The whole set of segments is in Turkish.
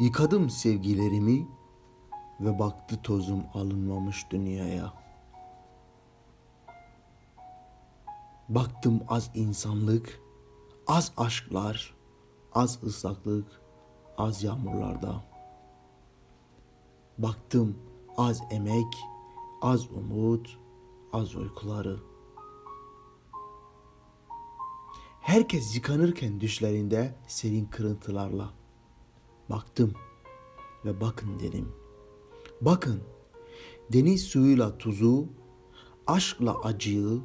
Yıkadım sevgilerimi ve baktı tozum alınmamış dünyaya. Baktım az insanlık, az aşklar, az ıslaklık, az yağmurlarda. Baktım az emek, az umut, az uykuları. Herkes yıkanırken düşlerinde serin kırıntılarla. Baktım ve bakın dedim. Bakın deniz suyuyla tuzu, aşkla acıyı,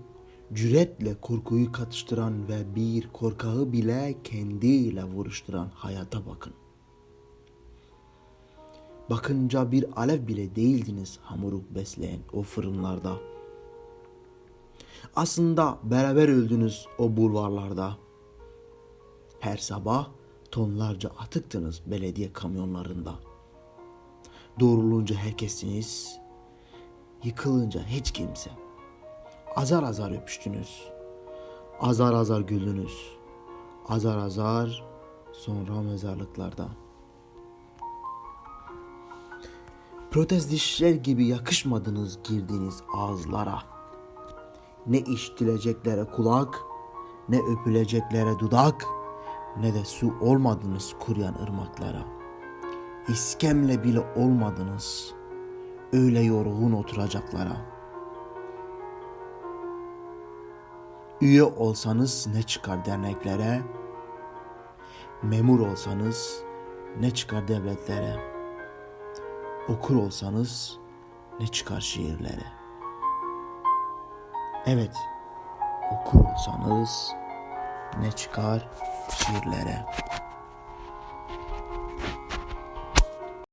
cüretle korkuyu katıştıran ve bir korkağı bile kendiyle vuruşturan hayata bakın. Bakınca bir alev bile değildiniz hamuruk besleyen o fırınlarda. Aslında beraber öldünüz o bulvarlarda. Her sabah tonlarca atıktınız belediye kamyonlarında. Doğrulunca herkesiniz, yıkılınca hiç kimse. Azar azar öpüştünüz, azar azar güldünüz, azar azar sonra mezarlıklarda. Protest dişler gibi yakışmadınız girdiğiniz ağızlara. Ne iştileceklere kulak, ne öpüleceklere dudak, ne de su olmadınız kuruyan ırmaklara. İskemle bile olmadınız öyle yorgun oturacaklara. Üye olsanız ne çıkar derneklere, memur olsanız ne çıkar devletlere, okur olsanız ne çıkar şiirlere. Evet, okur olsanız ne çıkar şiirlere.